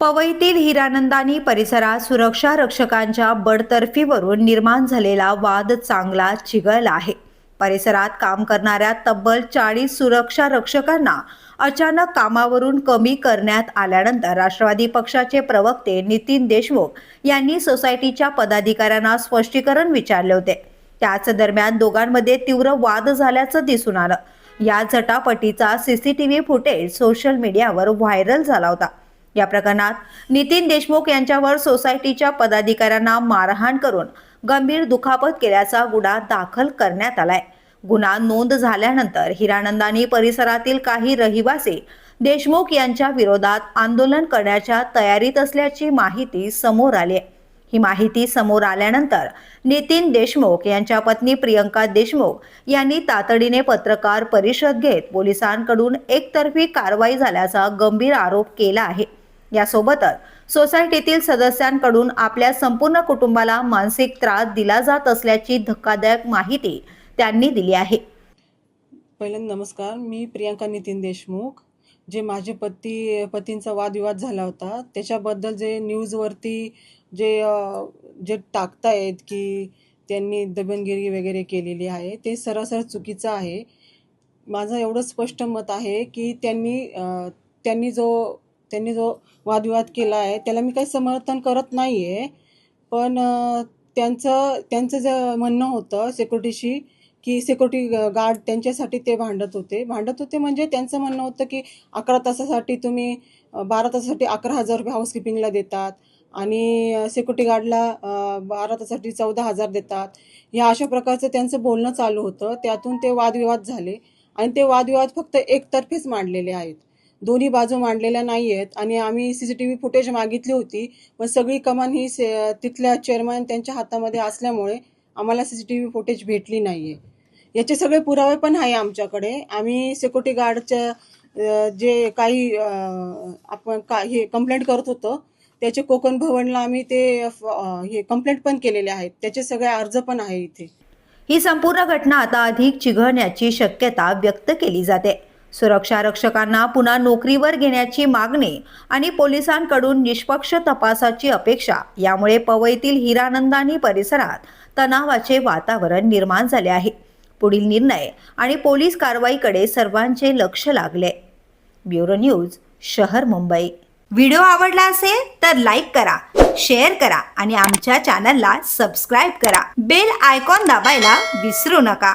पवईतील हिरानंदानी परिसरात सुरक्षा रक्षकांच्या बडतर्फीवरून निर्माण झालेला वाद चांगला चिघळला आहे. परिसरात काम करणाऱ्या तब्बल चाळीस सुरक्षा रक्षकांना अचानक कामावरून कमी करण्यात आल्यानंतर राष्ट्रवादी पक्षाचे प्रवक्ते नितीन देशमुख यांनी सोसायटीच्या पदाधिकाऱ्यांना स्पष्टीकरण विचारले होते. त्याच दरम्यान दोघांमध्ये तीव्र वाद झाल्याचं दिसून आलं. या झटापटीचा सीसीटीव्ही फुटेज सोशल मीडियावर व्हायरल झाला होता. या प्रकरणात नितीन देशमुख यांच्यावर सोसायटीच्या पदाधिकाऱ्यांना मारहाण करून गंभीर दुखापत केल्याचा गुन्हा दाखल करण्यात आलाय. गुन्हा नोंद झाल्यानंतर हिरानंदानी परिसरातील काही रहिवासी देशमुख यांच्या विरोधात आंदोलन करण्याच्या तयारीत असल्याची माहिती समोर आली आहे. ही माहिती समोर आल्यानंतर नितीन देशमुख यांच्या पत्नी प्रियंका देशमुख यांनी तातडीने पत्रकार परिषद घेत पोलिसांकडून एकतर्फी कारवाई झाल्याचा गंभीर आरोप केला आहे. यासोबतच सोसायटीतील सदस्यांकडून आपल्या संपूर्ण कुटुंबाला मानसिक त्रास दिला जात असल्याची धक्कादायक माहिती त्यांनी दिली आहे. पहिल्यांदा नमस्कार मी प्रियांका नितीन देशमुख जे माझे पती पतींचा वादविवाद झाला होता त्याच्याबद्दल जे न्यूजवरती जे जे जे टाकतायत की त्यांनी दबनगिरी वगैरे केलेली आहे ते सरासर चुकीचं आहे. माझं एवढं स्पष्ट मत आहे की त्यांनी त्यांनी जो त्यांनी जो वादविवाद केला आहे त्याला मी काही समर्थन करत नाही आहे पण त्यांचं त्यांचं जे म्हणणं होतं सिक्युरिटीशी की सिक्युरिटी गार्ड त्यांच्यासाठी ते भांडत होते. भांडत होते म्हणजे त्यांचं म्हणणं होतं की अकरा तासासाठी तुम्ही बारा तासासाठी अकरा हजार रुपये हाऊसकीपिंगला देतात आणि सिक्युरिटी गार्डला बारा तासासाठी चौदा हजार देतात. ह्या अशा प्रकारचं त्यांचं बोलणं चालू होतं. त्यातून ते वादविवाद झाले आणि ते वादविवाद फक्त एकतर्फीच मांडलेले आहेत. दोन्ही बाजू मांडलेल्या नाही आहेत आणि आम्ही C C T V footage मागितली होती. पण सगळी कमान ही से तिथल्या चेअरमॅन त्यांच्या हातामध्ये असल्यामुळे आम्हाला C C T V footage भेटली नाही आहे याचे सगळे पुरावे पण आहे आमच्याकडे. आम्ही सिक्युरिटी गार्डच्या जे काही आपण का हे कंप्लेंट करत होतो त्याचे कोकण भवनला आम्ही ते हे कंप्लेंट पण केलेले आहेत. त्याचे सगळे अर्ज पण आहे इथे. ही संपूर्ण घटना आता अधिक चिघळण्याची शक्यता व्यक्त केली जाते. सुरक्षा रक्षकांना पुन्हा नोकरीवर घेण्याची मागणी आणि पोलिसांकडून निष्पक्ष तपासाची अपेक्षा. यामुळे पवईतील हिरानंदानी परिसरात तणावाचे वातावरण निर्माण झाले आहे. पुढील निर्णय आणि पोलीस कारवाईकडे सर्वांचे लक्ष लागले. ब्युरो न्यूज शहर मुंबई. व्हिडिओ आवडला असेल तर लाईक करा शेअर करा आणि आमच्या चॅनलला सबस्क्राईब करा. बेल आयकॉन दाबायला विसरू नका.